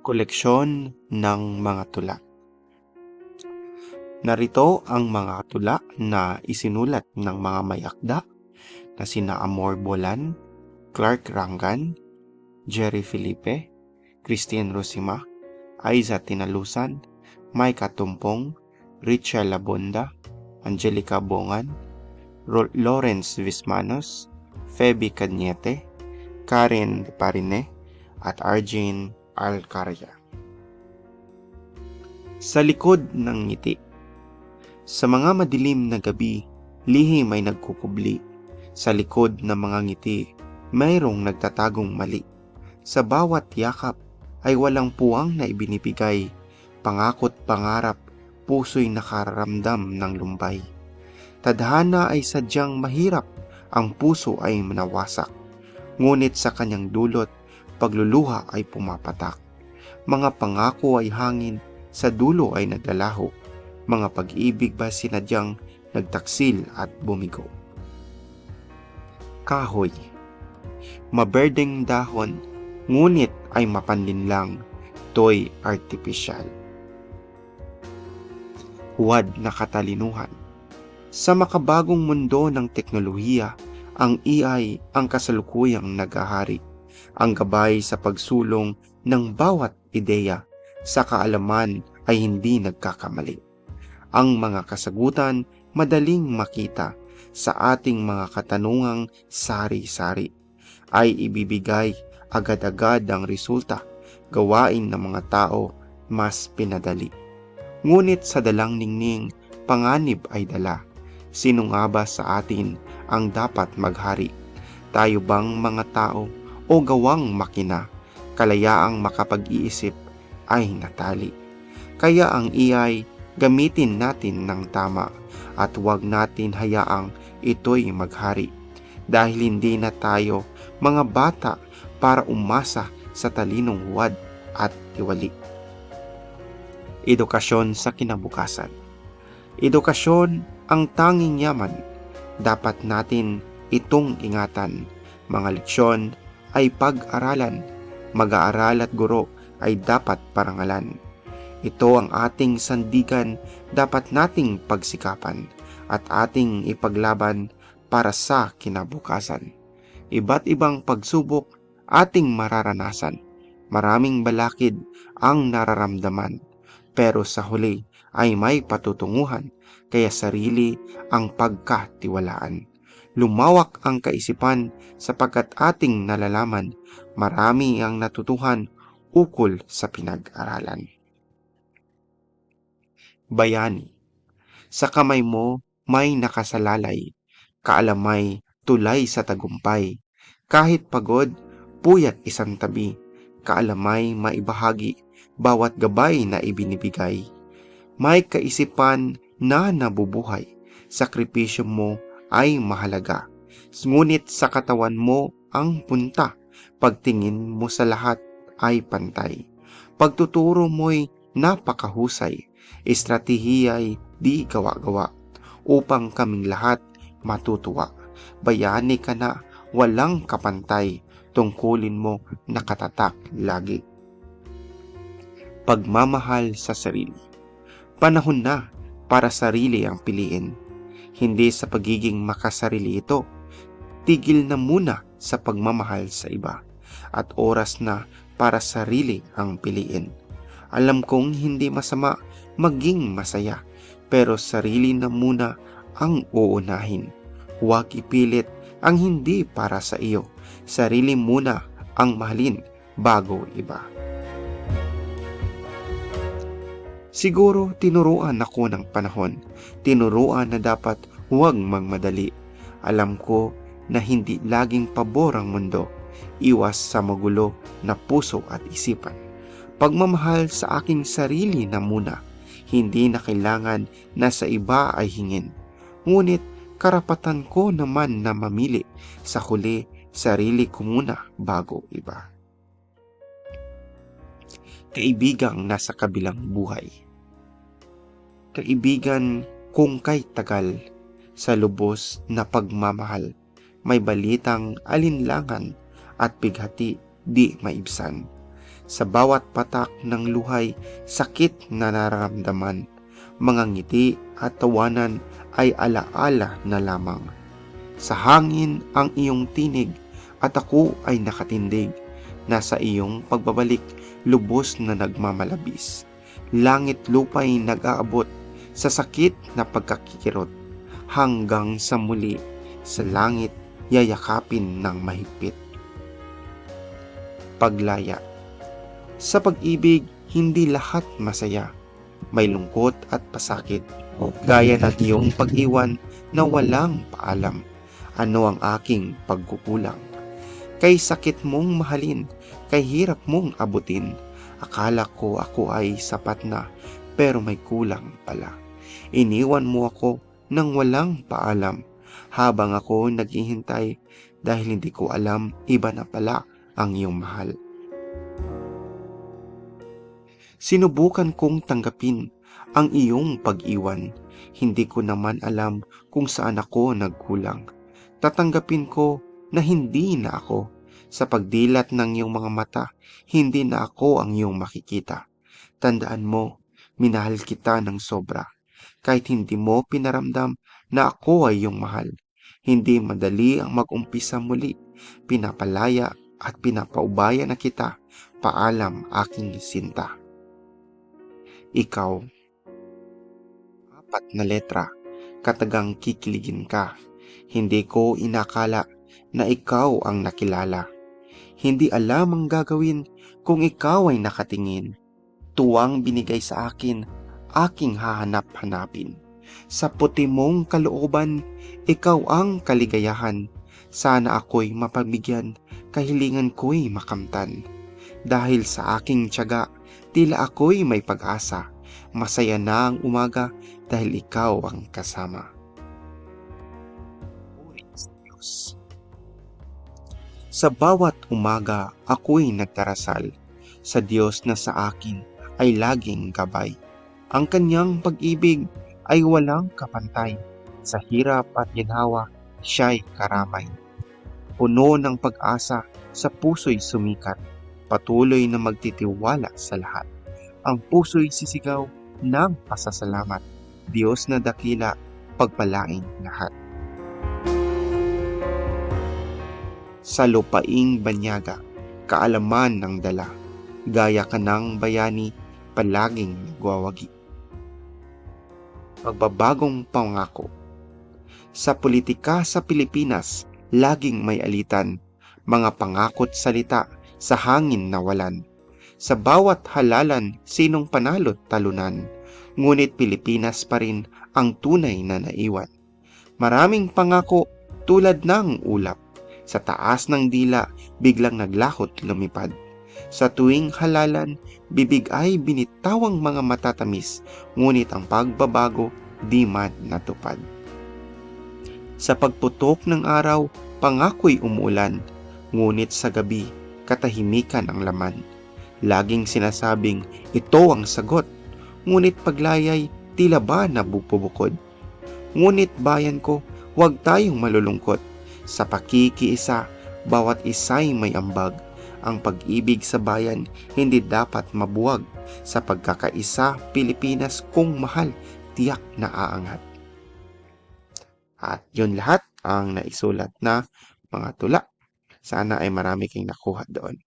Koleksyon ng mga tula. Narito ang mga tula na isinulat ng mga mayakda na sina Amor Bolan, Clark Rangan, Jerry Felipe, Christine Rosima, Aiza Tinalusan, Mike Tumpong, Richel Labonda, Angelica Bongan, Ro- Lawrence Vismanos, Feby Cañete, Karen Parine, at Arjane Alcarya. Sa likod ng ngiti Sa mga madilim na gabi, lihim ay nagkukubli. Sa likod ng mga ngiti, mayroong nagtatagong mali. Sa bawat yakap ay walang puwang na ibinibigay. Pangakot pangarap, puso'y nakararamdam ng lumbay. Tadhana ay sadyang mahirap, ang puso ay manawasak. Ngunit sa kanyang dulot, pagluluha ay pumapatak. Mga pangako ay hangin, sa dulo ay naglalaho. Mga pag-ibig ba sinadyang nagtaksil at bumigo. Kahoy Maberdeng dahon, ngunit ay mapanlinlang, to'y artificial. Huwad na katalinuhan Sa makabagong mundo ng teknolohiya, ang AI ang kasalukuyang nagahari. Ang gabay sa pagsulong ng bawat ideya sa kaalaman ay hindi nagkakamali. Ang mga kasagutan madaling makita sa ating mga katanungang sari-sari ay ibibigay agad-agad ang resulta gawain ng mga tao mas pinadali. Ngunit sa dalang ningning, panganib ay dala. Sino nga ba sa atin ang dapat maghari? Tayo bang mga tao o gawang makina? Kalayaang makapag-iisip ay natali. Kaya ang AI gamitin natin ng tama at huwag natin hayaang ito'y maghari dahil hindi na tayo mga bata para umasa sa talinong huwad at tiwali. Edukasyon sa kinabukasan Edukasyon ang tanging yaman. Dapat natin itong ingatan. Mga leksyon ay pag-aralan. Mag-aaral at guro ay dapat parangalan. Ito ang ating sandigan dapat nating pagsikapan at ating ipaglaban para sa kinabukasan. Iba't ibang pagsubok ating mararanasan. Maraming balakid ang nararamdaman. Pero sa huli ay may patutunguhan kaya sarili ang pagkatiwalaan. Lumawak ang kaisipan sapagkat ating nalalaman marami ang natutuhan ukol sa pinag-aralan. Bayani Sa kamay mo may nakasalalay, kaalamay tulay sa tagumpay. Kahit pagod, puyat isang tabi, kaalamay maibahagi, bawat gabay na ibinibigay. May kaisipan na nabubuhay, sakripisyo mo ay mahalaga. Ngunit sa katawan mo ang punta, pagtingin mo sa lahat ay pantay. Pagtuturo mo'y napakahusay, estratehiya ay di gawa-gawa upang kaming lahat matutuwa. Bayani ka na walang kapantay, tungkulin mo nakatatak lagi. Pagmamahal sa sarili Panahon na para sarili ang piliin. Hindi sa pagiging makasarili ito. Tigil na muna sa pagmamahal sa iba. At oras na para sarili ang piliin. Alam kong hindi masama maging masaya, pero sarili na muna ang uunahin. Huwag ipilit ang hindi para sa iyo. Sarili muna ang mahalin bago iba. Siguro tinuruan ako ng panahon. Tinuruan na dapat huwag magmadali. Alam ko na hindi laging pabor ang mundo. Iwas sa magulo na puso at isipan. Pagmamahal sa aking sarili na muna. Hindi na kailangan na sa iba ay hingin. Ngunit karapatan ko naman na mamili. Sa huli, sarili ko muna bago iba kaibigang nasa kabilang buhay. Kaibigan kung kay tagal sa lubos na pagmamahal, may balitang alinlangan at bighati di maibsan. Sa bawat patak ng luhay, sakit na nararamdaman. Mga ngiti at tawanan ay alaala na lamang. Sa hangin ang iyong tinig at ako ay nakatindig. Nasa iyong pagbabalik, lubos na nagmamalabis. Langit lupa'y nag-aabot sa sakit na pagkakikirot. Hanggang sa muli, sa langit yayakapin ng mahigpit. Paglaya Sa pag-ibig, hindi lahat masaya. May lungkot at pasakit. Gaya ng iyong pag-iwan na walang paalam. Ano ang aking pagkukulang? Kay sakit mong mahalin, kay hirap mong abutin. Akala ko ako ay sapat na, pero may kulang pala. Iniwan mo ako nang walang paalam habang ako naghihintay dahil hindi ko alam iba na pala ang iyong mahal. Sinubukan kong tanggapin ang iyong pag-iwan. Hindi ko naman alam kung saan ako nagkulang. Tatanggapin ko na hindi na ako. Sa pagdilat ng iyong mga mata, hindi na ako ang iyong makikita. Tandaan mo, minahal kita ng sobra. Kahit hindi mo pinaramdam na ako ay iyong mahal. Hindi madali ang mag-umpisa muli. Pinapalaya at pinapaubaya na kita. Paalam aking sinta. Ikaw. Apat na letra. Katagang kikiligin ka. Hindi ko inakala na ikaw ang nakilala. Hindi alam ang gagawin kung ikaw ay nakatingin. Tuwang binigay sa akin, aking hahanap-hanapin. Sa puti mong kalooban, ikaw ang kaligayahan. Sana ako'y mapabigyan, kahilingan ko'y makamtan. Dahil sa aking tiyaga, tila ako'y may pag-asa. Masaya na ang umaga dahil ikaw ang kasama. Diyos. Sa bawat umaga, ako'y nagdarasal. Sa Diyos na sa akin ay laging gabay. Ang kanyang pag-ibig ay walang kapantay. Sa hirap at ginhawa, siya'y karamay. Puno ng pag-asa, sa puso'y sumikat. Patuloy na magtitiwala sa lahat. Ang puso'y sisigaw ng pasasalamat. Diyos na dakila, pagpalaing lahat. Sa lupaing banyaga, kaalaman ng dala. Gaya ka ng bayani, palaging nagwawagi magbabagong pangako. Sa politika sa Pilipinas, laging may alitan, mga pangakot salita sa hangin nawalan. Sa bawat halalan, sinong panalo talunan, ngunit Pilipinas pa rin ang tunay na naiwan. Maraming pangako tulad ng ulap, sa taas ng dila biglang naglahot lumipad. Sa tuwing halalan, bibig ay binitawang mga matatamis, ngunit ang pagbabago di man natupad. Sa pagputok ng araw, pangako'y umuulan, ngunit sa gabi, katahimikan ang laman. Laging sinasabing, ito ang sagot, ngunit paglayay, tila ba nabupubukod. Ngunit bayan ko, huwag tayong malulungkot. Sa pakikiisa, bawat isa'y may ambag ang pag-ibig sa bayan hindi dapat mabuwag. Sa pagkakaisa, Pilipinas kung mahal, tiyak na aangat. At yun lahat ang naisulat na mga tula. Sana ay marami kayong nakuha doon.